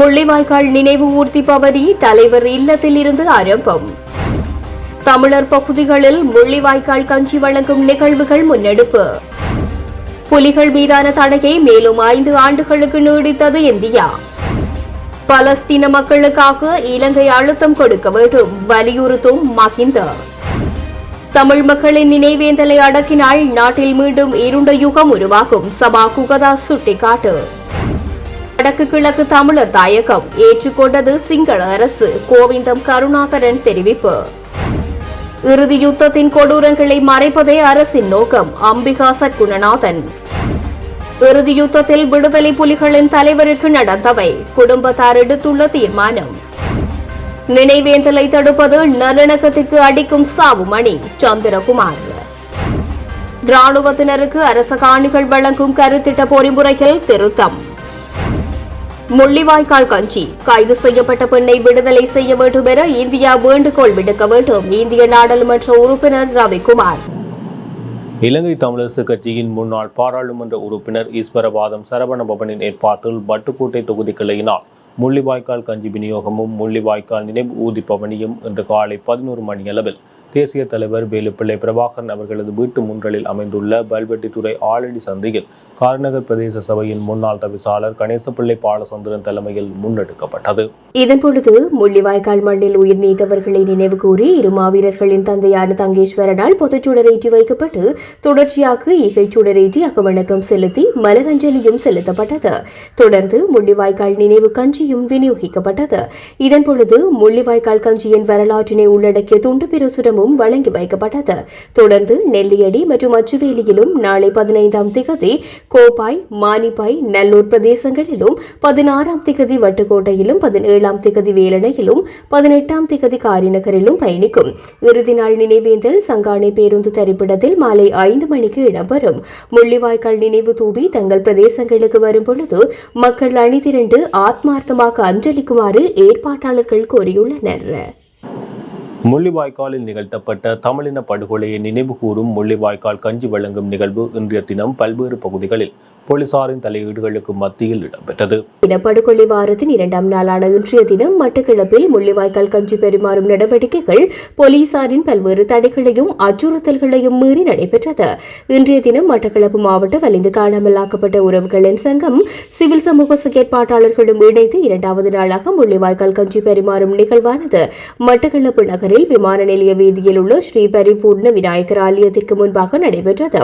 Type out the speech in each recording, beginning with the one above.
முள்ளிவாய்க்கால் நினைவு ஊர்தி பவனி தலைவர் இல்லத்திலிருந்து ஆரம்பம். தமிழர் பகுதிகளில் முள்ளிவாய்க்கால் கஞ்சி வழங்கும் நிகழ்வுகள் முன்னெடுப்பு. புலிகள் மீதான தடையை மேலும் ஐந்து ஆண்டுகளுக்கு நீடித்தது இந்தியா. பலஸ்தீன மக்களுக்காக இலங்கை அழுத்தம் கொடுக்க வேண்டும் வலியுறுத்தும் மஹிந்த. தமிழ் மக்களின் நினைவேந்தலை அடக்கினால் நாட்டில் மீண்டும் இருண்ட யுகம் உருவாகும் சபா குகதா சுட்டிக்காட்டு. வடக்கு கிழக்கு தமிழர் தாயகம் ஏற்றுக்கொண்டது சிங்கள அரசு. கோவிந்தம் கருணாகரன் தெரிவிப்பு. இறுதி யுத்தத்தின் கொடூரங்களை மறைப்பதே அரசின் நோக்கம் அம்பிகா சத்குணநாதன். இறுதி யுத்தத்தில் விடுதலை புலிகளின் தலைவருக்கு நடந்தவை குடும்பத்தார் எடுத்துள்ள தீர்மானம். நினைவேந்தலை தடுப்பது நல்லிணக்கத்துக்கு அடிக்கும் சாவு மணி சந்திரகுமார். ராணுவத்தினருக்கு அரச காணிகள் வழங்கும் கருத்திட்ட பொறிமுறையில் திருத்தம். முள்ளிவாய்க்கால் கஞ்சி. கைது செய்யப்பட்ட பெண்ணை விடுதலை செய்ய வேண்டும் என இந்தியா வேண்டுகோள் விடுக்க வேண்டும். இந்திய நாடாளுமன்ற உறுப்பினர் ரவிக்குமார். இலங்கை தமிழரசு கட்சியின் முன்னாள் பாராளுமன்ற உறுப்பினர் ஈஸ்வரபாதம் சரவணபவனின் ஏற்பாட்டில் பட்டுக்கோட்டை தொகுதி கிளையினால் முள்ளிவாய்க்கால் கஞ்சி விநியோகமும் முள்ளிவாய்க்கால் நினைவு ஊதி பவனியும் இன்று காலை பதினோரு மணியளவில் தேசிய தலைவர் வேலுப்பிள்ளை பிரபாகரன் அவர்களது வீட்டு முன்றலில் அமைந்துள்ள பல்வெட்டித்துறை ஆலடி சந்தையில் கார்நகர் பிரதேச சபையின் முன்னாள் தவிசாளர் கணேசப்பிள்ளை பாலசந்திரன் தலைமையில் முன்னெடுக்கப்பட்டது. இதன்பொழுது முள்ளிவாய்க்கால் மண்ணில் உயிர் நீத்தவர்களை நினைவு கூறி இரு மாவீரர்களின் தந்தையான தங்கேஸ்வரனால் பொதுச்சுடரேற்றி வைக்கப்பட்டு தொடர்ச்சியாக இகைச்சுடரேற்றி அகவணக்கம் செலுத்தி மலரஞ்சலியும் செலுத்தப்பட்டது. தொடர்ந்து முள்ளிவாய்க்கால் நினைவு கஞ்சியும் விநியோகிக்கப்பட்டது. இதன்பொழுது முள்ளிவாய்க்கால் கஞ்சியின் வரலாற்றினை உள்ளடக்கிய துண்டு பிரசுரம் பிரசுரமும் வழங்கி வைக்கப்பட்டது. தொடர்ந்து நெல்லியடி மற்றும் அச்சுவேலியிலும் நாளை பதினைந்தாம் திகதி கோப்பாய் மானிப்பாய் நல்லூர் பிரதேசங்களிலும் பதினாறாம் திகதி வட்டுக்கோட்டையிலும் பதினேழாம் திகதி வேலணையிலும் பதினெட்டாம் திகதி காரிநகரிலும் பயணிக்கும். இறுதி நாள் நினைவேந்தல் சங்கானை பேருந்து தரிப்பிடத்தில் மாலை ஐந்து மணிக்கு இடம்பெறும். முள்ளிவாய்க்கால் நினைவு தூவி தங்கள் பிரதேசங்களுக்கு வரும் பொழுது மக்கள் அணிதிரண்டு ஆத்மார்த்தமாக அஞ்சலிக்குமாறு ஏற்பாட்டாளர்கள் கோரியுள்ளனர். முள்ளிவாய்க்காலில் நிகழ்த்தப்பட்ட தமிழின படுகொலையை நினைவுகூரும் முள்ளிவாய்க்கால் கஞ்சி வழங்கும் நிகழ்வு இன்றைய தினம் பல்வேறு பகுதிகளில். போலீசாரின் தலையீடுகளுக்கு மத்தியில் இடம்பெற்றது. இனப்படுகொலை வாரத்தின் இரண்டாம் நாளான இன்றைய தினம் மட்டக்களப்பில் முள்ளிவாய்க்கால் கஞ்சி பெருமாறும் நடவடிக்கைகள் போலீசாரின் பல்வேறு தடைகளையும் அச்சுறுத்தல்களையும் மீறி நடைபெற்றது. இன்றைய தினம் மட்டக்களப்பு மாவட்ட வலிந்து காணாமலாக்கப்பட்ட உறவுகளின் சங்கம் சிவில் சமூக செயற்பாட்டாளர்களும் இணைந்து இரண்டாவது நாளாக முள்ளிவாய்க்கால் கஞ்சி பெருமாறும் நிகழ்வானது. மட்டக்களப்பு நகரில் விமான நிலைய வீதியில் உள்ள ஸ்ரீ பரிபூர்ண விநாயகர் ஆலயத்திற்கு முன்பாக நடைபெற்றது.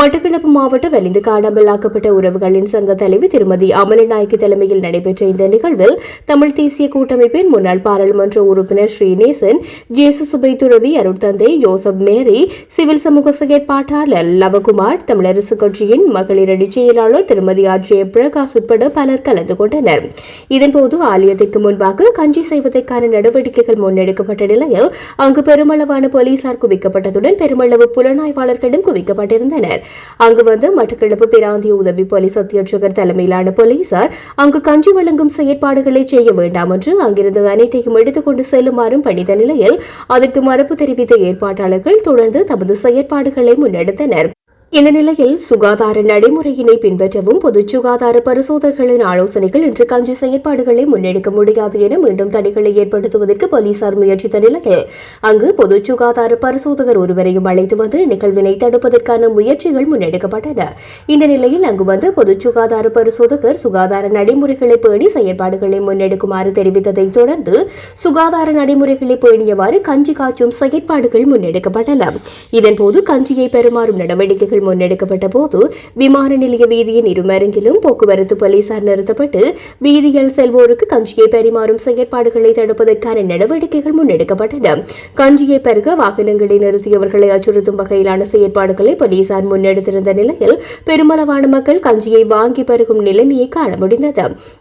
மட்டக்களப்பு மாவட்ட வலிந்து காணாமலாக்கப்பட்ட உறவுகளின் சங்க தலைவி திருமதி அமலநாயக்கி தலைமையில் நடைபெற்ற இந்த நிகழ்வில் தமிழ் தேசிய கூட்டமைப்பின் முன்னாள் பாராளுமன்ற உறுப்பினர் ஸ்ரீநேசன் ஜேசு சுபை துறவி அருட்தந்தை யோசப் மேரி சிவில் சமூக செயற்பாட்டாளர் லவகுமார் தமிழரசு கட்சியின் மகளிர் அணி செயலாளர் திருமதி ஆர். பிரகாஷ் உட்பட பலர் கலந்து கொண்டனர். இதன்போது ஆலயத்திற்கு முன்பாக கஞ்சி செய்வதற்கான நடவடிக்கைகள் முன்னெடுக்கப்பட்ட நிலையில் அங்கு பெருமளவான போலீசார் குவிக்கப்பட்டதுடன் பெருமளவு புலனாய்வாளர்களும் குவிக்கப்பட்டிருந்தனர். அங்கு வந்து மட்டக்களப்பு பிராந்திய உதவி போலீஸ் அத்தியட்சகர் தலைமையிலான போலீசார் அங்கு கஞ்சி வழங்கும் செயற்பாடுகளை செய்ய வேண்டாம் என்று அங்கிருந்து அனைத்தையும் எடுத்துக்கொண்டு செல்லுமாறும் பணித்த நிலையில் அதற்கு மறுப்பு தெரிவித்த ஏற்பாட்டாளர்கள் தொடர்ந்து தமது செயற்பாடுகளை முன்னெடுத்தனர். இந்த நிலையில் சுகாதார நடைமுறையினை பின்பற்றவும் பொது சுகாதார பரிசோதகர்களின் ஆலோசனைகள் இன்று கஞ்சி செயற்பாடுகளை முன்னெடுக்க முடியாது என மீண்டும் தடைகளை ஏற்படுத்துவதற்கு போலீசார் முயற்சித்த நிலையில் அங்கு பொது சுகாதார பரிசோதகர் ஒருவரையும் அழைத்து வந்து நிகழ்வினை தடுப்பதற்கான முயற்சிகள் முன்னெடுக்கப்பட்டன. இந்த நிலையில் அங்கு வந்த பொது சுகாதார பரிசோதகர் சுகாதார நடைமுறைகளை பேணி செயற்பாடுகளை முன்னெடுக்குமாறு தெரிவித்ததை தொடர்ந்து சுகாதார நடைமுறைகளை பேணியவாறு கஞ்சி காய்ச்சும் செயற்பாடுகள் முன்னெடுக்கப்பட்டன. இதன்போது கஞ்சியை பெறுமாறும் நடவடிக்கைகள் நடவடிக்கைகள் முன்னெடுக்கப்பட்ட போது விமான நிலைய வீதியின் இருமருங்கிலும் போக்குவரத்து போலீசார் நிறுத்தப்பட்டு வீதியில் செல்வோருக்கு கஞ்சியை பரிமாறும் செயற்பாடுகளை தடுப்பதற்கான நடவடிக்கைகள் முன்னெடுக்கப்பட்டன. கஞ்சியை பெருக வாகனங்களை நிறுத்தியவர்களை அச்சுறுத்தும் வகையிலான செயற்பாடுகளை போலீசார் முன்னெடுத்திருந்த நிலையில் பெருமளவான மக்கள் கஞ்சியை வாங்கி பருகும் நிலைமையை காண முடிந்தது.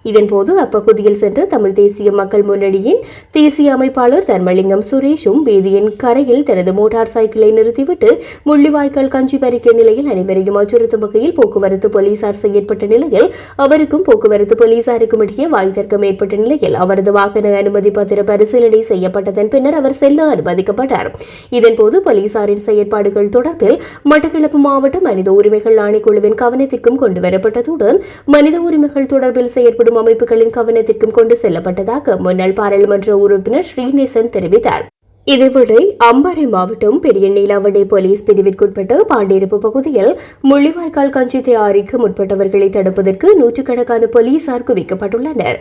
இதன்போது அப்பகுதியில் சென்ற தமிழ் தேசிய மக்கள் முன்னணியின் தேசிய அமைப்பாளர் தர்மலிங்கம் சுரேஷும் வீதியின் கரையில் தனது மோட்டார் சைக்கிளை நிறுத்திவிட்டு முள்ளிவாய்க்கால் கஞ்சி பறிக்க நிலையில் அனைவரையும் அச்சுறுத்தும் வகையில் போக்குவரத்து போலீசார் செயற்பட்ட நிலையில் அவருக்கும் போக்குவரத்து போலீசாருக்கும் இடையே வாய் தர்க்கம் ஏற்பட்ட நிலையில் அவரது வாகன அனுமதி பத்திர பரிசீலனை செய்யப்பட்டதன் பின்னர் அவர் செல்ல அனுமதிக்கப்பட்டார். இதன்போது போலீசாரின் செயற்பாடுகள் தொடர்பில் மட்டக்களப்பு மாவட்ட மனித உரிமைகள் ஆணைக்குழுவின் கவனத்திற்கும் கொண்டுவரப்பட்டதுடன் மனித உரிமைகள் தொடர்பில் செயற்படும் அமைப்புகளின் கவனத்திற்கும் கொண்டு செல்லப்பட்டதாக முன்னாள் பாராளுமன்ற உறுப்பினர் ஸ்ரீநேசன் தெரிவித்தார். இதேவேளை அம்பாறை மாவட்டம் பெரிய நீலாவணை போலீஸ் பிரிவிற்குட்பட்ட பாண்டியிருப்பு பகுதியில் முள்ளிவாய்க்கால் கஞ்சி தயாரிக்க முற்பட்டவர்களை தடுப்பதற்கு நூற்றுக்கணக்கான போலீசார் குவிக்கப்பட்டுள்ளனர்.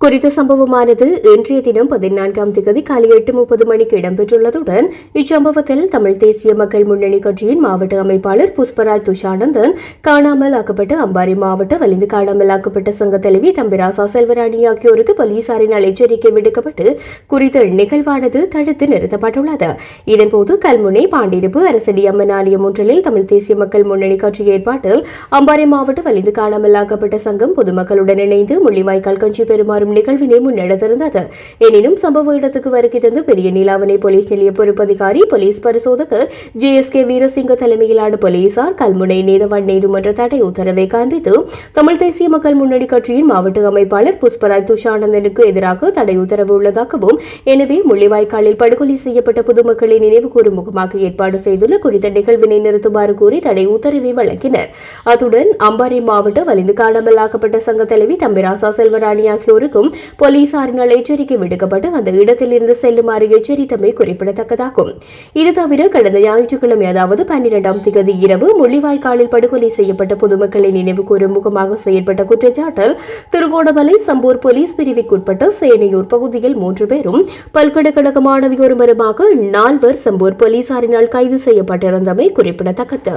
குறித்த சம்பவமானது இன்றைய தினம் பதினான்காம் திகதி காலை எட்டு முப்பது மணிக்கு இடம்பெற்றுள்ளதுடன் இச்சம்பவத்தில் தமிழ் தேசிய மக்கள் முன்னணி கட்சியின் மாவட்ட அமைப்பாளர் புஷ்பராஜ் துஷானந்தன் காணாமல் ஆக்கப்பட்ட அம்பாறை மாவட்ட வலிந்து காணாமல் ஆக்கப்பட்ட சங்க தலைவி தம்பிராசா செல்வராணி ஆகியோருக்கு போலீசாரினால் எச்சரிக்கை விடுக்கப்பட்டு குறித்த நிகழ்வானது தடுத்து நிறுத்தப்பட்டுள்ளது. இதன்போது கல்முனை பாண்டிருப்பு அரசடி அம்மன் ஆலயம் ஒன்றில் தமிழ் தேசிய மக்கள் முன்னணி கட்சி ஏற்பாட்டில் அம்பாறை மாவட்ட வலிந்து காணாமல் ஆக்கப்பட்ட சங்கம் பொதுமக்களுடன் இணைந்து முள்ளிவாய்க்கால் கஞ்சி பெறுமாறும் நிகழ்வினை முன்னெடுத்திருந்தது. எனினும் சம்பவ இடத்துக்கு வருகை தந்து பெரிய நீலாவணை போலீஸ் நிலைய பொறுப்பதிகாரி போலீஸ் பரிசோதகர் ஜே எஸ் கே வீரசிங்க தலைமையிலான போலீசார் கல்முனை நீதவன் நீதிமன்ற தடை உத்தரவை காண்பித்து தமிழ் தேசிய மக்கள் முன்னணி கட்சியின் மாவட்ட அமைப்பாளர் புஷ்பராஜ் துஷானந்தனுக்கு எதிராக தடை உத்தரவு உள்ளதாகவும் எனவே முள்ளிவாய்க்காலில் படுகொலை செய்யப்பட்ட பொதுமக்களை நினைவு கூறும் முகமாக ஏற்பாடு செய்துள்ள குறித்த நிகழ்வினை நிறுத்துமாறு கூறி தடை உத்தரவை வழங்கினர். அத்துடன் அம்பாறை மாவட்ட வலிந்து காணாமல் ஆக்கப்பட்ட சங்க தலைவி தம்பிராசா செல்வராணி ஆகியோருக்கு ஆகியோருக்கும் போலீசாரினால் எச்சரிக்கை விடுக்கப்பட்டு அந்த இடத்திலிருந்து செல்லுமாறு எச்சரித்தமை குறிப்பிடத்தக்கதாகும். இது தவிர கடந்த ஞாயிற்றுக்கிழமை அதாவது பன்னிரெண்டாம் திகதி இரவு முள்ளிவாய்க்காலில் படுகொலை செய்யப்பட்ட பொதுமக்களை நினைவு கூறும் முகமாக செயல்பட்ட குற்றச்சாட்டில் திருகோணமலை சம்பூர் போலீஸ் பிரிவிற்குட்பட்ட சேனையூர் பகுதியில் மூன்று பேரும் பல்கலைக்கழக மாணவி ஒருவருமாக நால்வர் சம்பூர் போலீசாரினால் கைது செய்யப்பட்டிருந்தமை குறிப்பிடத்தக்கது.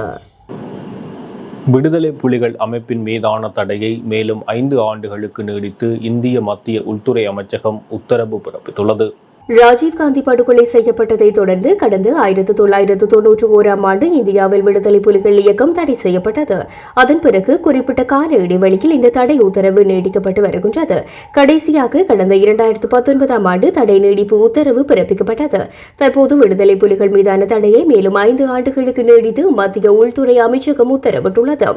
விடுதலை புலிகள் அமைப்பின் மீதான தடையை மேலும் ஐந்து ஆண்டுகளுக்கு நீடித்து இந்திய மத்திய உள்துறை அமைச்சகம் உத்தரவு பிறப்பித்துள்ளது. ராஜீவ்காந்தி படுகொலை செய்யப்பட்டதை தொடர்ந்து கடந்த ஆயிரத்து தொள்ளாயிரத்து தொன்னூற்றி ஓராம் ஆண்டு இந்தியாவில் விடுதலை புலிகள் இயக்கம் தடை செய்யப்பட்டது. அதன் பிறகு குறிப்பிட்ட கால இடைவெளியில் இந்த தடை உத்தரவு நீடிக்கப்பட்டு வருகின்றது. கடைசியாக கடந்த இரண்டாயிரத்து பத்தொன்பதாம் ஆண்டு தடை நீடிப்பு உத்தரவு பிறப்பிக்கப்பட்டது. தற்போது விடுதலை புலிகள் மீதான தடையை மேலும் ஐந்து ஆண்டுகளுக்கு நீடித்து மத்திய உள்துறை அமைச்சகம் உத்தரவிட்டுள்ளது.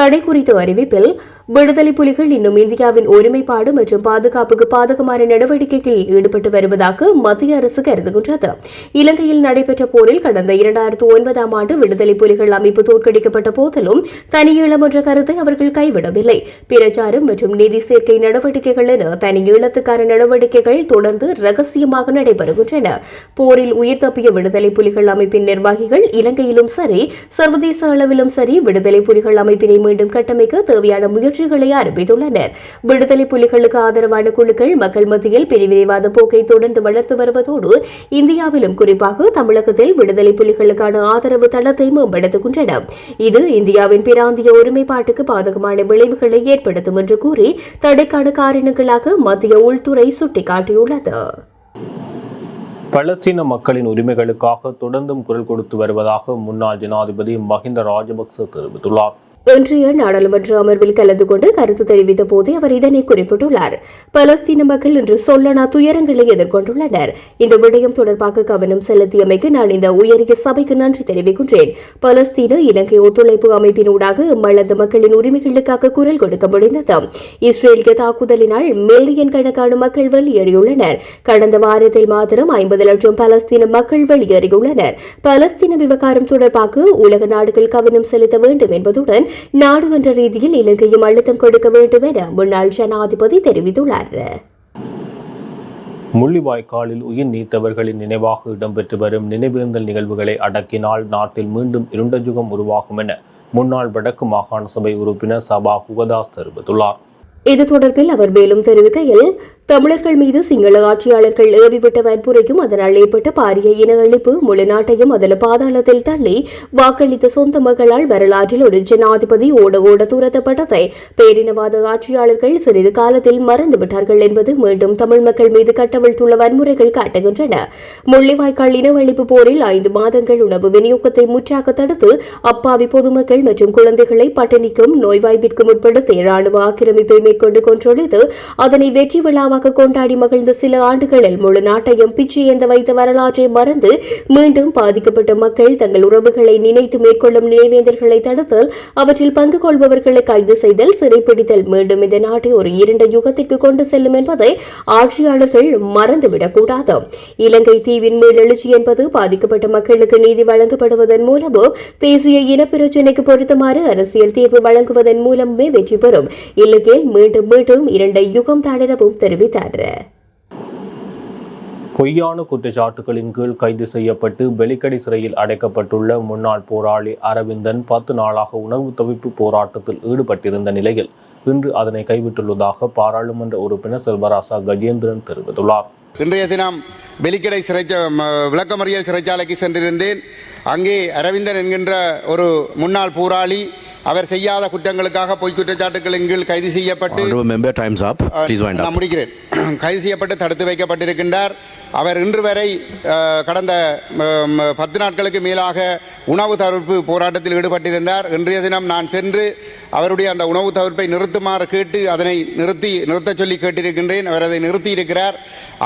தடை குறித்த அறிவிப்பில் விடுதலை புலிகள் இன்னும் இந்தியாவின் ஒருமைப்பாடு மற்றும் பாதுகாப்புக்கு பாதகமான நடவடிக்கைகளில் ஈடுபட்டு வருவதாக மத்திய அரசு கருதுகின்றது. இலங்கையில் நடைபெற்ற போரில் கடந்த இரண்டாயிரத்து ஒன்பதாம் ஆண்டு விடுதலை புலிகள் அமைப்பு தோற்கடிக்கப்பட்ட போதிலும் தனியீழம் என்ற கருத்தை அவர்கள் கைவிடவில்லை. பிரச்சாரம் மற்றும் நிதி சேர்க்கை நடவடிக்கைகள் என தனியீழத்துக்கான நடவடிக்கைகள் தொடர்ந்து ரகசியமாக நடைபெறுகின்றன. போரில் உயிர் தப்பிய விடுதலை புலிகள் அமைப்பின் நிர்வாகிகள் இலங்கையிலும் சரி சர்வதேச அளவிலும் சரி விடுதலை புலிகள் அமைப்பினை மீண்டும் கட்டமைக்க தேவையான முயற்சிகளை ஆரம்பித்துள்ளனர். விடுதலை புலிகளுக்கு ஆதரவான குழுக்கள் மக்கள் மத்தியில் பிரிவினைவாத போக்கை தொடர்ந்து வளர்த்து வளர்த்து வருவதோடு இந்தியாவிலும் குறிப்பாக தமிழகத்தில் விடுதலை புலிகளுக்கான ஆதரவு தளத்தை மேம்படுத்துகின்றன. இது இந்தியாவின் பிராந்திய ஒருமைப்பாட்டுக்கு பாதகமான விளைவுகளை ஏற்படுத்தும் என்று கூறி தடைக்கான காரணங்களாக மத்திய உள்துறை சுட்டிக்காட்டியுள்ளது. பலஸ்தீன மக்களின் உரிமைகளுக்காக தொடர்ந்தும் குரல் கொடுத்து வருவதாக முன்னாள் ஜனாதிபதி மஹிந்த ராஜபக்ச தெரிவித்துள்ளார். இன்றைய நாடாளுமன்ற அமர்வில் கலந்து கொண்டு கருத்து தெரிவித்த போதே அவர் இதனை குறிப்பிட்டுள்ளார். பலஸ்தீன மக்கள் இன்று சொல்லனா துயரங்களை எதிர்கொண்டுள்ளனர். இந்த விடயம் தொடர்பாக கவனம் செலுத்தியமைக்கு நான் இந்த உயரிய சபைக்கு நன்றி தெரிவிக்கின்றேன். பலஸ்தீன இலங்கை ஒத்துழைப்பு அமைப்பினூடாக இம்மளந்த மக்களின் உரிமைகளுக்காக குரல் கொடுக்க முடிந்தது இஸ்ரேலிய தாக்குதலினால் மில்லியன் கணக்கான மக்கள் வெளியேறியுள்ளனர். கடந்த வாரத்தில் மாத்திரம் ஐம்பது லட்சம் பலஸ்தீன மக்கள் வெளியேறியுள்ளனர். பலஸ்தீன விவகாரம் தொடர்பாக உலக நாடுகள் கவனம் செலுத்த வேண்டும் என்பதுடன் நாடு என்ற ரீதியில் இலங்கையும் அழுத்தம் கொடுக்க வேண்டும் என முன்னாள் ஜனாதிபதி தெரிவித்துள்ளார். முள்ளிவாய்க்காலில் உயிர் நீத்தவர்களின் நினைவாக இடம்பெற்று வரும் நினைவேந்தல் நிகழ்வுகளை அடக்கினால் நாட்டில் மீண்டும் இருண்ட யுகம் உருவாகும் என முன்னாள் வடக்கு மாகாண சபை உறுப்பினர் சபா குகதாஸ் தெரிவித்துள்ளார். இது தொடர்பில் அவர் மேலும் தெரிவிக்கையில் தமிழர்கள் மீது சிங்கள ஆட்சியாளர்கள் ஏவிவிட்ட வன்புரைக்கும் அதனால் ஏற்பட்ட பாரிய இன அழிப்பு முழு நாட்டையும் அதில் பாதாளத்தில் தள்ளி வாக்களித்த சொந்த மகளால் வரலாற்றில் ஒரு ஜனாதிபதி ஓட ஓட துரத்தப்பட்டதை பேரினவாத ஆட்சியாளர்கள் சிறிது காலத்தில் மறந்துவிட்டார்கள் என்பது மீண்டும் தமிழ் மக்கள் மீது கட்டவிழ்த்துள்ள வன்முறைகள் காட்டுகின்றன. முள்ளிவாய்க்கால் இனவழிப்பு போரில் ஐந்து மாதங்கள் உணவு விநியோகத்தை முற்றாக தடுத்து அப்பாவி பொதுமக்கள் மற்றும் குழந்தைகளை பட்டினிக்கும் நோய்வாய்ப்பிற்கும் உட்படுத்தி ராணுவ ஆக்கிரமிப்பை மேற்கொண்டு கொன்றொழித்து அதனை வெற்றி விழாவாக கொண்டாடி மகிழ்ந்த சில ஆண்டுகளில் முழு நாட்டையும் பிச்சு எந்த வைத்த வரலாற்றை மறந்து மீண்டும் பாதிக்கப்பட்ட மக்கள் தங்கள் உறவுகளை நினைத்து மேற்கொள்ளும் நினைவேந்தர்களை தடுத்தல் அவற்றில் பங்கு கொள்பவர்களை கைது செய்தல் சிறைப்பிடித்தல் மீண்டும் இந்த நாட்டை ஒரு இரண்ட யுகத்திற்கு கொண்டு செல்லும் என்பதை ஆட்சியாளர்கள் மறந்துவிடக்கூடாது இலங்கை தீவின் மேலெழுச்சி என்பது பாதிக்கப்பட்ட மக்களுக்கு நீதி வழங்கப்படுவதன் மூலமோ தேசிய இனப்பிரச்சினைக்கு பொருத்தமாறு அரசியல் தீர்வு வழங்குவதன் மூலமே வெற்றி பெறும். இல்லையேல் மீண்டும் மீண்டும் இரண்டை யுகம் தாண்டினவும் தெரிவித்தார். பொய்யான குற்றச்சாட்டுகளின் கீழ் கைது செய்யப்பட்டு வெலிக்கடை சிறையில் அடைக்கப்பட்டுள்ள முன்னாள் போராளி அரவிந்தன் பத்து நாளாக உணவு தவிர்ப்பு போராட்டத்தில் ஈடுபட்டிருந்த நிலையில் இன்று அதனை கைவிட்டுள்ளதாக பாராளுமன்ற உறுப்பினர் செல்வராசா கஜேந்திரன் தெரிவித்துள்ளார். இன்றைய தினம் வெலிக்கடை சிறைச்ச ம- விளக்கமறியல் சிறைச்சாலைக்கு சென்றிருந்தேன். அங்கே அரவிந்தன் என்கின்ற ஒரு முன்னாள் போராளி அவர் செய்யாத குற்றங்களுக்காக பொய் குற்றச்சாட்டுகளின் கீழ் கைது செய்யப்பட்டு நான். முடிக்கிறேன். கைது செய்யப்பட்டு தடுத்து வைக்கப்பட்டிருக்கின்றார். அவர் இன்று வரை கடந்த பத்து நாட்களுக்கு மேலாக உணவு தவிர்ப்பு போராட்டத்தில் ஈடுபட்டிருந்தார். இன்றைய தினம் நான் சென்று அவருடைய அந்த உணவு தவிர்ப்பை நிறுத்துமாறு கேட்டு அதனை நிறுத்தி நிறுத்தச் சொல்லி கேட்டிருக்கின்றேன். அவர் அதை நிறுத்தி இருக்கிறார்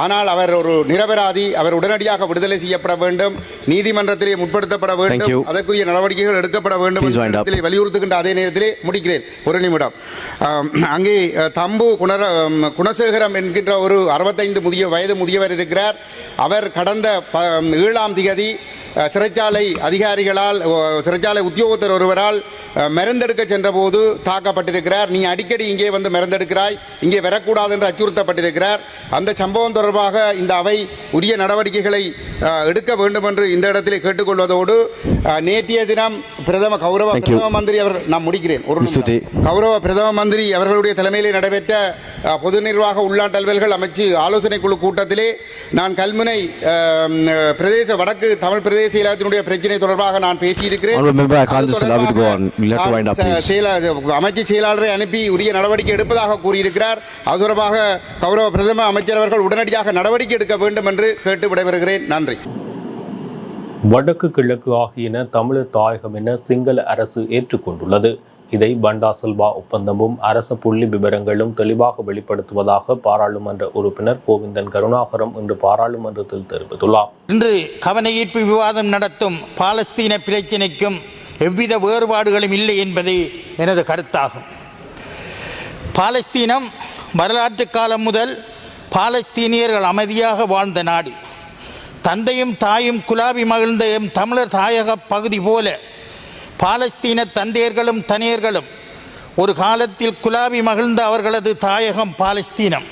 ஆனால் அவர் ஒரு நிரபராதி அவர் உடனடியாக விடுதலை செய்யப்பட வேண்டும் நீதிமன்றத்திலே முற்படுத்தப்பட வேண்டும். அதற்குரிய நடவடிக்கைகள் எடுக்கப்பட வேண்டும் என்ற வலியுறுத்துகின்ற அதே நேரத்திலே முடிக்கிறேன். ஒரு நிமிடம். அங்கே தம்பு குணர குணசேகரம் என்கின்ற ஒரு அறுபத்தைந்து முதிய வயது முதியவர் இருக்கிறார். அவர் கடந்த ஏழாம் திகதி சிறைச்சாலை அதிகாரிகளால் சிறைச்சாலை உத்தியோகத்தர் ஒருவரால் மருந்தெடுக்க சென்றபோது தாக்கப்பட்டிருக்கிறார். நீ அடிக்கடி இங்கே வந்து மருந்தெடுக்கிறாய். இங்கே வரக்கூடாது என்று அச்சுறுத்தப்பட்டிருக்கிறார். அந்த சம்பவம் தொடர்பாக இந்த அவை உரிய நடவடிக்கைகளை எடுக்க வேண்டும் என்று இந்த இடத்திலே கேட்டுக்கொள்வதோடு நேற்றைய தினம் பிரதம கௌரவ. பிரதம மந்திரி அவர் நான் முடிக்கிறேன். ஒரு. கௌரவ பிரதம மந்திரி அவர்களுடைய தலைமையிலே நடைபெற்ற பொது நிர்வாக உள்நாட்டு அலுவல்கள் அமைச்சு ஆலோசனை குழு கூட்டத்திலே நான் கல்முனை பிரதேச வடக்கு தமிழ் பிரதேச இலாத்தினுடைய பிரச்சனை தொடர்பாக நான் பேசியிருக்கிறேன். அமைச்சு செயலாளரை அனுப்பி உரிய நடவடிக்கை எடுப்பதாக கூறியிருக்கிறார். அது தொடர்பாக கௌரவ பிரதம அமைச்சர் அவர்கள் உடனடியாக நடவடிக்கை எடுக்க வேண்டும் என்று கேட்டு விடைபெறுகிறேன். நன்றி. வடக்கு கிழக்கு ஆகியன தமிழர் தாயகம் என சிங்கள அரசு ஏற்றுக்கொண்டுள்ளது. இதை பண்டா செல்வா ஒப்பந்தமும் அரச புள்ளி விவரங்களும் தெளிவாக வெளிப்படுத்துவதாக பாராளுமன்ற உறுப்பினர் கோவிந்தன் கருணாகரம் இன்று பாராளுமன்றத்தில் தெரிவித்துள்ளார். இன்று கவனஈர்ப்பு விவாதம் நடத்தும் பாலஸ்தீன பிரச்சினைக்கும் எவ்வித வேறுபாடுகளும் இல்லை என்பதே எனது கருத்தாகும். பாலஸ்தீனம் வரலாற்று காலம் முதல் பாலஸ்தீனியர்கள் அமைதியாக வாழ்ந்த நாடு. தந்தையும் தாயும் குலாபி மகிழ்ந்த எம் தமிழர் தாயக பகுதி போல பாலஸ்தீன தந்தையர்களும் தனியர்களும் ஒரு காலத்தில் குலாவி மகிழ்ந்த அவர்களது தாயகம் பாலஸ்தீனம்.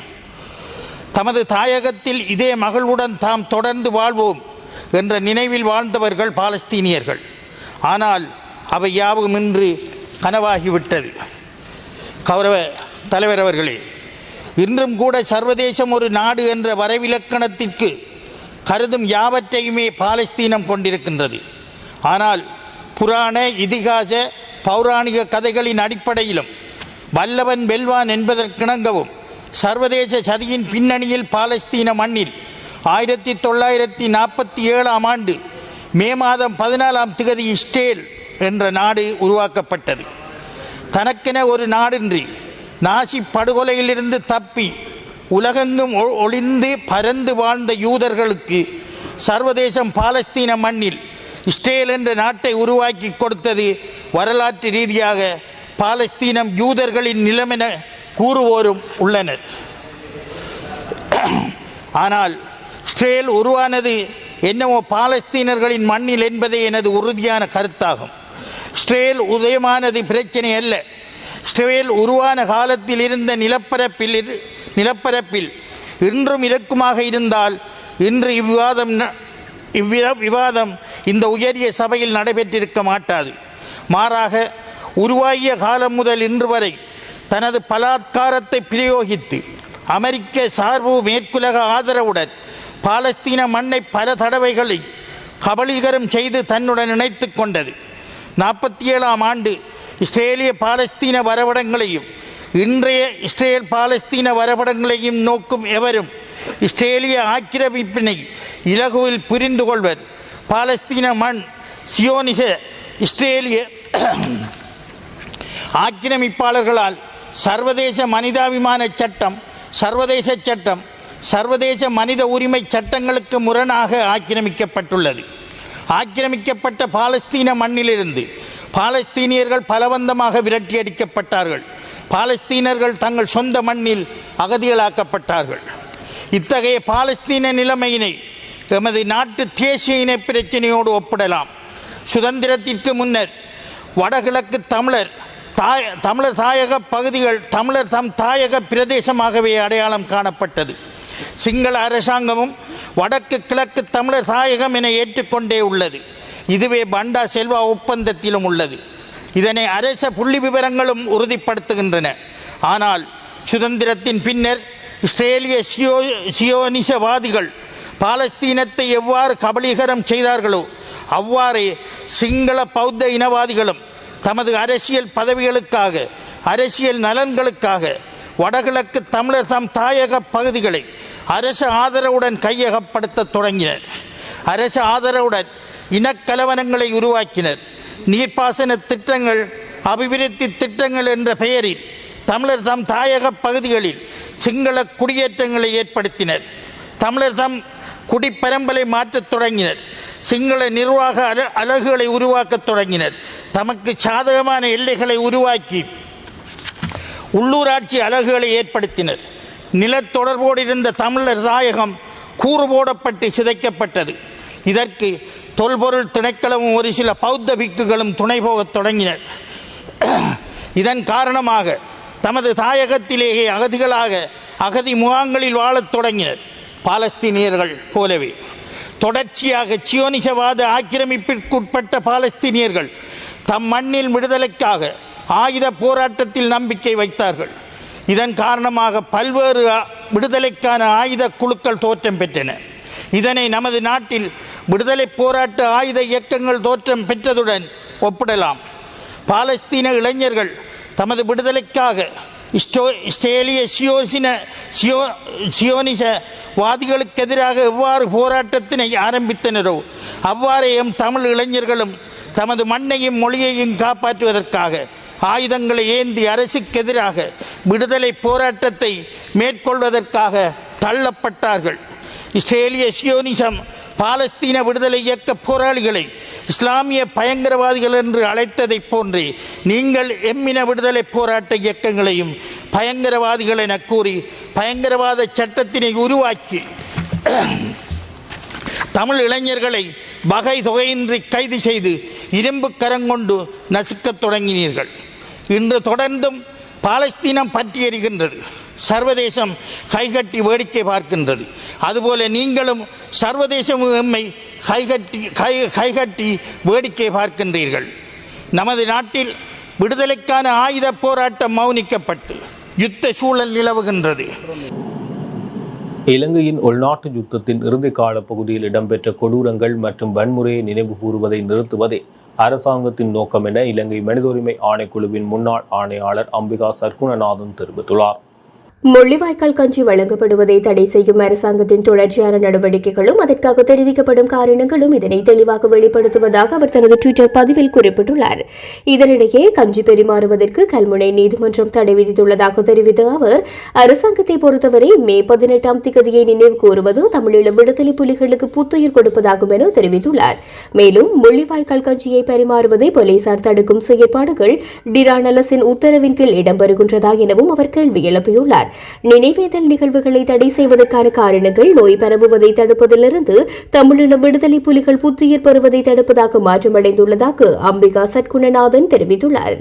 தமது தாயகத்தில் இதே மகளுடன் தாம் தொடர்ந்து வாழ்வோம் என்ற நினைவில் வாழ்ந்தவர்கள் பாலஸ்தீனியர்கள். ஆனால் அவை யாவும் இன்று கனவாகிவிட்டது. கௌரவ தலைவர் அவர்களே இன்றும் கூட சர்வதேசம் ஒரு நாடு என்ற வரைவிலக்கணத்திற்கு கருதும் யாவற்றையுமே பாலஸ்தீனம் கொண்டிருக்கின்றது. ஆனால் புராண இதிகாச பௌராணிக கதைகளின் அடிப்படையிலும் வல்லவன் வெல்வான் என்பதற்கிணங்கவும் சர்வதேச சதியின் பின்னணியில் பாலஸ்தீன மண்ணில் ஆயிரத்தி தொள்ளாயிரத்தி நாற்பத்தி ஏழாம் ஆண்டு மே மாதம் பதினாலாம் திகதி இஸ்ரேல் என்ற நாடு உருவாக்கப்பட்டது. தனக்கென ஒரு நாடின்றி நாசி படுகொலையிலிருந்து தப்பி உலகெங்கும் ஒ- ஒளிந்து பரந்து வாழ்ந்த யூதர்களுக்கு சர்வதேசம் பாலஸ்தீன மண்ணில் இஸ்ரேல் என்ற நாட்டை உருவாக்கி கொடுத்தது வரலாற்று ரீதியாக பாலஸ்தீனம் யூதர்களின் நிலமென கூறுவோரும் உள்ளனர். ஆனால் இஸ்ரேல் உருவானது என்னவோ பாலஸ்தீனர்களின் மண்ணில் என்பதே எனது உறுதியான கருத்தாகும். இஸ்ரேல் உதயமானது பிரச்சனை அல்ல. இஸ்ரேல் உருவான காலத்தில் இருந்த நிலப்பரப்பில் இரு- நிலப்பரப்பில் இன்றும் இலக்குமாக இருந்தால் இன்று இவ்விவாதம் ந- இவ்வித விவாதம் இந்த உயரிய சபையில் நடைபெற்றிருக்க மாட்டாது. மாறாக உருவாகிய காலம் முதல் இன்று வரை தனது பலாத்காரத்தை பிரயோகித்து அமெரிக்க சார்பு மேற்குலக ஆதரவுடன் பாலஸ்தீன மண்ணை பல தடவைகளை கபலீகரம் செய்து தன்னுடன் இணைத்து கொண்டது. நாற்பத்தி ஏழாம் ஆண்டு இஸ்ரேலிய பாலஸ்தீன வரைபடங்களையும் இன்றைய இஸ்ரேல் பாலஸ்தீன வரைபடங்களையும் நோக்கும் எவரும் இஸ்ரேலிய ஆக்கிரமிப்பினை இலகுவில் புரிந்து கொள்வர் பாலஸ்தீன மண் சியோனிச இஸ்ரேலிய ஆக்கிரமிப்பாளர்களால் சர்வதேச மனிதாபிமான சட்டம் சர்வதேச சட்டம் சர்வதேச மனித உரிமை சட்டங்களுக்கு முரணாக ஆக்கிரமிக்கப்பட்டுள்ளது. ஆக்கிரமிக்கப்பட்ட பாலஸ்தீன மண்ணிலிருந்து பாலஸ்தீனியர்கள் பலவந்தமாக விரட்டியடிக்கப்பட்டார்கள் பாலஸ்தீனர்கள் தங்கள் சொந்த மண்ணில் அகதிகளாக்கப்பட்டார்கள். இத்தகைய பாலஸ்தீன நிலைமையினை எமது நாட்டு தேசிய இன பிரச்சனையோடு ஒப்பிடலாம். சுதந்திரத்திற்கு முன்னர் வடகிழக்கு தமிழர் தாய தமிழர் தாயக பகுதிகள் தமிழர் தம் தாயக பிரதேசமாகவே அடையாளம் காணப்பட்டது. சிங்கள அரசாங்கமும் வடக்கு கிழக்கு தமிழர் தாயகம் என ஏற்றுக்கொண்டே உள்ளது. இதுவே பண்டா செல்வா ஒப்பந்தத்திலும் உள்ளது. இதனை அரச புள்ளி விவரங்களும் உறுதிப்படுத்துகின்றன. ஆனால் சுதந்திரத்தின் பின்னர் இஸ்ரேலிய சியோ சியோனிசவாதிகள் பாலஸ்தீனத்தை எவ்வாறு கபலீகரம் செய்தார்களோ அவ்வாறே சிங்கள பௌத்த இனவாதிகளும் தமது அரசியல் பதவிகளுக்காக அரசியல் நலன்களுக்காக வடகிழக்கு தமிழர் தம் தாயக பகுதிகளை அரச ஆதரவுடன் கையகப்படுத்த தொடங்கினர். அரச ஆதரவுடன் இனக்கலவரங்களை உருவாக்கினர். நீர்ப்பாசன திட்டங்கள் அபிவிருத்தி திட்டங்கள் என்ற பெயரில் தமிழர் தம் தாயக பகுதிகளில் சிங்கள குடியேற்றங்களை ஏற்படுத்தினர். தமிழர் தம் குடிப்பரம்பலை மாற்றத் தொடங்கினர். சிங்கள நிர்வாக அல அலகுகளை உருவாக்கத் தொடங்கினர். தமக்கு சாதகமான எல்லைகளை உருவாக்கி உள்ளூராட்சி அலகுகளை ஏற்படுத்தினர். நிலத்தொடர்போடு இருந்த தமிழர் தாயகம் கூறு போடப்பட்டு சிதைக்கப்பட்டது. இதற்கு தொல்பொருள் திணைக்களமும் ஒரு சில பௌத்த பிக்குகளும் துணை போகத் தொடங்கினர். இதன் காரணமாக தமது தாயகத்திலேயே அகதிகளாக அகதி முகாங்களில் வாழத் தொடங்கினர். பாலஸ்தீனியர்கள் போலவே. தொடர்ச்சியாக சியோனிசவாத ஆக்கிரமிப்பிற்குட்பட்ட பாலஸ்தீனியர்கள் தம் மண்ணில் விடுதலைக்காக ஆயுத போராட்டத்தில் நம்பிக்கை வைத்தார்கள். இதன் காரணமாக பல்வேறு விடுதலைக்கான ஆயுத குழுக்கள் தோற்றம் பெற்றன. இதனை நமது நாட்டில் விடுதலை போராட்ட ஆயுத இயக்கங்கள் தோற்றம் பெற்றதுடன் ஒப்பிடலாம். பாலஸ்தீன இளைஞர்கள் தமது விடுதலைக்காக இஸ்ரேலிய சியோசின சியோ சியோனிச வாதிகளுக்கு எதிராக எவ்வாறு போராட்டத்தினை ஆரம்பித்தனரோ அவ்வாறே எம் தமிழ் இளைஞர்களும் தமது மண்ணையும் மொழியையும் காப்பாற்றுவதற்காக ஆயுதங்களை ஏந்தி அரசுக்கு எதிராக விடுதலை போராட்டத்தை மேற்கொள்வதற்காக தள்ளப்பட்டார்கள். இஸ்ரேலிய சியோனிசம் பாலஸ்தீன விடுதலை இயக்க போராளிகளை இஸ்லாமிய பயங்கரவாதிகள் என்று அழைத்ததைப் போன்றே நீங்கள் எம்மின விடுதலை போராட்ட இயக்கங்களையும் பயங்கரவாதிகள் என கூறி பயங்கரவாத சட்டத்தினை உருவாக்கி தமிழ் இளைஞர்களை வகை தொகையின்றி கைது செய்து இரும்பு கரங்கொண்டு நசுக்கத் தொடங்கினீர்கள். இன்று தொடர்ந்தும் பாலஸ்தீனம் பற்றி சர்வதேசம் கைகட்டி வேடிக்கை பார்க்கின்றது. அதுபோல நீங்களும் சர்வதேசம் எம்மை கைகட்டி கை கைகட்டி வேடிக்கை பார்க்கின்றீர்கள். நமது நாட்டில் விடுதலைக்கான ஆயுத போராட்டம் மௌனிக்கப்பட்டு யுத்த சூழல் நிலவுகின்றது. இலங்கையின் உள்நாட்டு யுத்தத்தின் இறுதிக்கால பகுதியில் இடம்பெற்ற கொடூரங்கள் மற்றும் வன்முறையை நினைவு கூறுவதை நிறுத்துவதே அரசாங்கத்தின் நோக்கம் என இலங்கை மனித உரிமை ஆணைக்குழுவின் முன்னாள் ஆணையாளர் அம்பிகா சர்க்குணநாதன் தெரிவித்துள்ளார். முள்ளிவாய்க்கால் கஞ்சி வழங்கப்படுவதை தடை செய்யும் அரசாங்கத்தின் தொடர்ச்சியான நடவடிக்கைகளும் அதற்காக தெரிவிக்கப்படும் காரணங்களும் இதனை தெளிவாக வெளிப்படுத்துவதாக அவர் தனது டுவிட்டர் பதிவில் குறிப்பிட்டுள்ளார். இதனிடையே கஞ்சி பெருமாறுவதற்கு கல்முனை நீதிமன்றம் தடை விதித்துள்ளதாக தெரிவித்த அவர் அரசாங்கத்தை பொறுத்தவரை மே பதினெட்டாம் திகதியை நினைவு கூறுவது தமிழீழ விடுதலை புலிகளுக்கு புத்துயிர் கொடுப்பதாகும் என தெரிவித்துள்ளார். மேலும் முள்ளிவாய்க்கால் கஞ்சியை பரிமாறுவதை போலீசார் தடுக்கும் செயற்பாடுகள் டிரான் உத்தரவின் கீழ் இடம்பெறுகின்றதா எனவும் அவர் கேள்வி எழுப்பியுள்ளார். நினைவேதல் நிகழ்வுகளை தடை செய்வதற்கான காரணங்கள் நோய் பரவுவதை தடுப்பதிலிருந்து தமிழின விடுதலை புலிகள் புத்துயிர் பெறுவதை தடுப்பதாக மாற்றமடைந்துள்ளதாக அம்பிகா சத்குணநாதன் தெரிவித்துள்ளார்.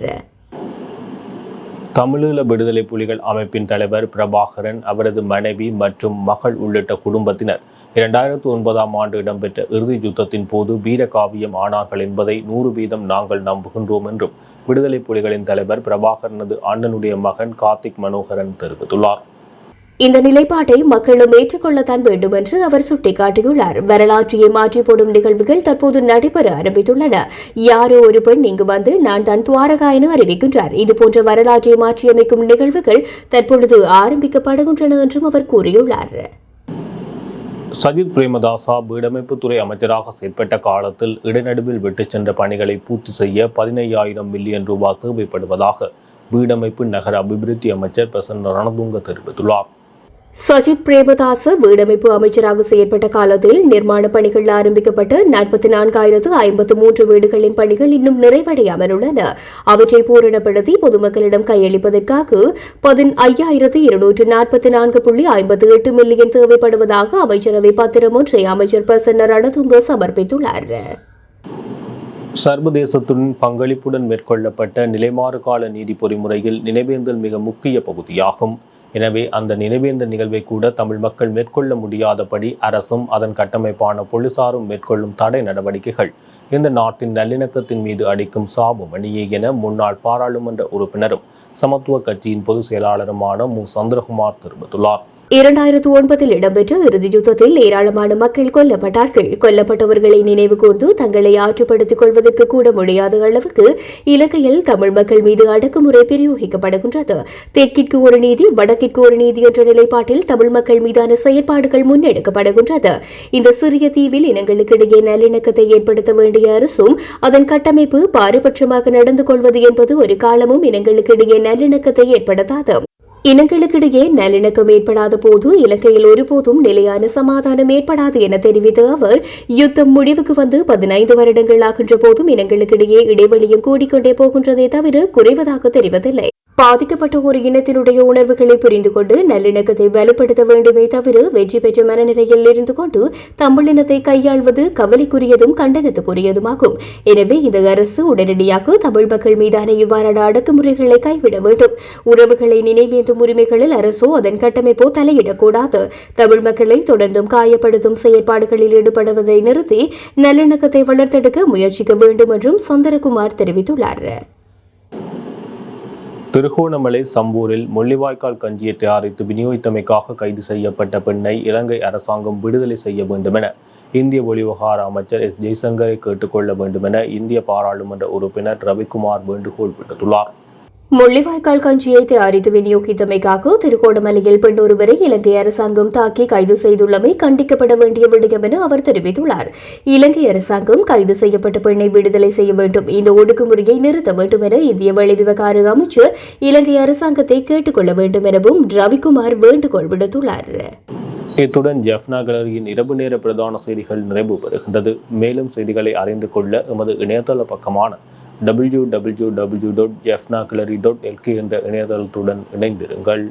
தமிழீழ விடுதலை புலிகள் அமைப்பின் தலைவர் பிரபாகரன் அவரது மனைவி மற்றும் மகள் உள்ளிட்ட குடும்பத்தினர் இரண்டாயிரத்து ஒன்பதாம் ஆண்டு இடம்பெற்ற இறுதி யுத்தத்தின் போது வீரகாவியம் ஆனார்கள் என்பதை நூறு வீதம் நாங்கள் நம்புகின்றோம் என்றும் விடுதலை புலிகளின் தலைவர் பிரபாகரனது அண்ணனுடைய மகன் கார்த்திக் மனோகரன் தெரிவித்துள்ளார். இந்த நிலைப்பாட்டை மக்களும் ஏற்றுக்கொள்ளத்தான் வேண்டும் என்று அவர் சுட்டிக்காட்டியுள்ளார். வரலாற்றையை மாற்றி போடும் நிகழ்வுகள் தற்போது நடைபெற ஆரம்பித்துள்ளன. யாரோ ஒரு பெண் இங்கு வந்து நான் தான் துவாரகா என அறிவிக்கின்றார். இதுபோன்ற வரலாற்றை மாற்றியமைக்கும் நிகழ்வுகள் தற்பொழுது ஆரம்பிக்கப்படுகின்றன என்றும் அவர் கூறியுள்ளார். சஜித் பிரேமதாசா வீடமைப்புத்துறை அமைச்சராக செயற்பட்ட காலத்தில் இடைநடுவில் விட்டுச் சென்ற பணிகளை பூர்த்தி செய்ய பதினையாயிரம் மில்லியன் ரூபாய் தேவைப்படுவதாக வீடமைப்பு நகர அபிவிருத்தி அமைச்சர் பிரசன்ன ரணதுங்க தெரிவித்துள்ளார். சஜித் பிரேமதாச வீடமைப்பு அமைச்சராக செயற்பட்ட காலத்தில் நிர்மாண பணிகள் ஆரம்பிக்கப்பட்ட நாற்பத்தி நான்காயிரத்து ஐம்பத்து மூன்று வீடுகளின் பணிகள் இன்னும் நிறைவடையாமல் உள்ளன அவற்றை பூரணப்படுத்தி பொதுமக்களிடம் கையளிப்பதற்காக ஐயாயிரத்து இருநூற்று நாற்பத்தி நான்கு புள்ளி ஐம்பத்தி எட்டு மில்லியன் தேவைப்படுவதாக அமைச்சரவை பத்திரம் ஒன்றை அமைச்சர் பிரசன்ன ரணதுங்க சமர்ப்பித்துள்ளார். சர்வதேசத்துடன் பங்களிப்புடன் மேற்கொள்ளப்பட்ட நிலைமாறு கால நீதி பொறிமுறையில் நினைவேந்தல் மிக முக்கிய பகுதியாகும். எனவே அந்த நினைவேந்த நிகழ்வை கூட தமிழ் மக்கள் மேற்கொள்ள முடியாதபடி அரசும் அதன் கட்டமைப்பான போலீசாரும் மேற்கொள்ளும் தடை நடவடிக்கைகள். இந்த நாட்டின் நல்லிணக்கத்தின் மீது அடிக்கும் சாபு மணியே என முன்னாள் பாராளுமன்ற உறுப்பினரும் சமத்துவ கட்சியின் பொதுச் செயலாளருமான மு. சந்திரகுமார் தெரிவித்துள்ளார். இரண்டாயிரத்து ஒன்பதில் இடம்பெற்ற இறுதி யுத்தத்தில் ஏராளமான மக்கள் கொல்லப்பட்டார்கள். கொல்லப்பட்டவர்களை நினைவு கூர்ந்து தங்களை ஆற்றுப்படுத்திக் கொள்வதற்கு கூட முடியாத அளவுக்கு இலங்கையில் தமிழ் மக்கள் மீது அடக்குமுறை பிரயோகிக்கப்படுகின்றது. தெற்கிற்கு ஒரு நீதி வடக்கிற்கு ஒரு நீதி என்ற நிலைப்பாட்டில் தமிழ் மக்கள் மீதான செயற்பாடுகள் முன்னெடுக்கப்படுகின்றது. இந்த சிறிய தீவில் இனங்களுக்கிடையே நல்லிணக்கத்தை ஏற்படுத்த வேண்டிய அரசும் அதன் கட்டமைப்பு பாரபட்சமாக நடந்து கொள்வது என்பது ஒரு காலமும் இனங்களுக்கிடையே நல்லிணக்கத்தை ஏற்படுத்தாது. இனங்களுக்கிடையே நல்லிணக்கம் ஏற்படாத போது இலங்கையில் ஒருபோதும் நிலையான சமாதானம் ஏற்படாது என தெரிவித்த அவர் யுத்தம் முடிவுக்கு வந்து பதினைந்து வருடங்கள் ஆகின்ற போதும் இனங்களுக்கிடையே இடைவெளியும் கூடிக்கொண்டே போகின்றதே தவிர குறைவதாக தெரிவதில்லை. பாதிக்கப்பட்ட ஒரு இனத்தினுடைய உணர்வுகளை புரிந்து கொண்டு நல்லிணக்கத்தை வலுப்படுத்த வேண்டுமே தவிர வெற்றி பெற்ற மனநிலையில் இருந்து கொண்டு தமிழினத்தை கையாள்வது கவலைக்குரியதும் கண்டனத்துக்குரியதுமாகும். எனவே இந்த அரசு உடனடியாக தமிழ் மக்கள் மீதான இவ்வாறான அடக்குமுறைகளை கைவிட வேண்டும். உறவுகளை நினைவேந்தும் உரிமைகளில் அரசோ அதன் கட்டமைப்போ தலையிடக்கூடாது. தமிழ் மக்களை தொடர்ந்தும் காயப்படுத்தும் செயற்பாடுகளில் ஈடுபடுவதை நிறுத்தி நல்லிணக்கத்தை வளர்த்தெடுக்க முயற்சிக்க வேண்டும் என்றும் சந்திரகுமார் தெரிவித்துள்ளார். திருகோணமலை சம்பூரில் முள்ளிவாய்க்கால் கஞ்சியை தயாரித்து விநியோகித்தமைக்காக கைது செய்யப்பட்ட பெண்ணை இலங்கை அரசாங்கம் விடுதலை செய்ய வேண்டுமென இந்திய வெளிவகார அமைச்சர் எஸ் ஜெய்சங்கரை கேட்டுக்கொள்ள வேண்டுமென இந்திய பாராளுமன்ற உறுப்பினர் ரவிக்குமார் வேண்டுகோள் விடுத்துள்ளார். முள்ளிவாய்க்கால் கஞ்சியை தயாரித்து விநியோகித்தமைக்காக திருகோணமலையில் பெண் ஒருவரை இலங்கை அரசாங்கம் தாக்கி கைது செய்துள்ளமை கண்டிக்கப்பட வேண்டிய விடயம் என அவர் தெரிவித்துள்ளார். இலங்கை அரசாங்கம் கைது செய்யப்பட்ட பெண்ணை விடுதலை செய்ய வேண்டும். இந்த ஒடுக்குமுறையை நிறுத்த வேண்டும் என இந்திய வெளிவிவகார அமைச்சர் இலங்கை அரசாங்கத்தை கேட்டுக்கொள்ள வேண்டும் எனவும் ரவிக்குமார் வேண்டுகோள் விடுத்துள்ளார். இத்துடன் ஜெஃப்னா கலரியின் இரவு நேர பிரதான செய்திகள் நிறைவு பெறுகின்றது. மேலும் செய்திகளை அறிந்து கொள்ள எமது இணையதள பக்கமான W W W dot Jaffna dot LK என்ற இணையதளத்துடன் இணைந்திருங்கள்.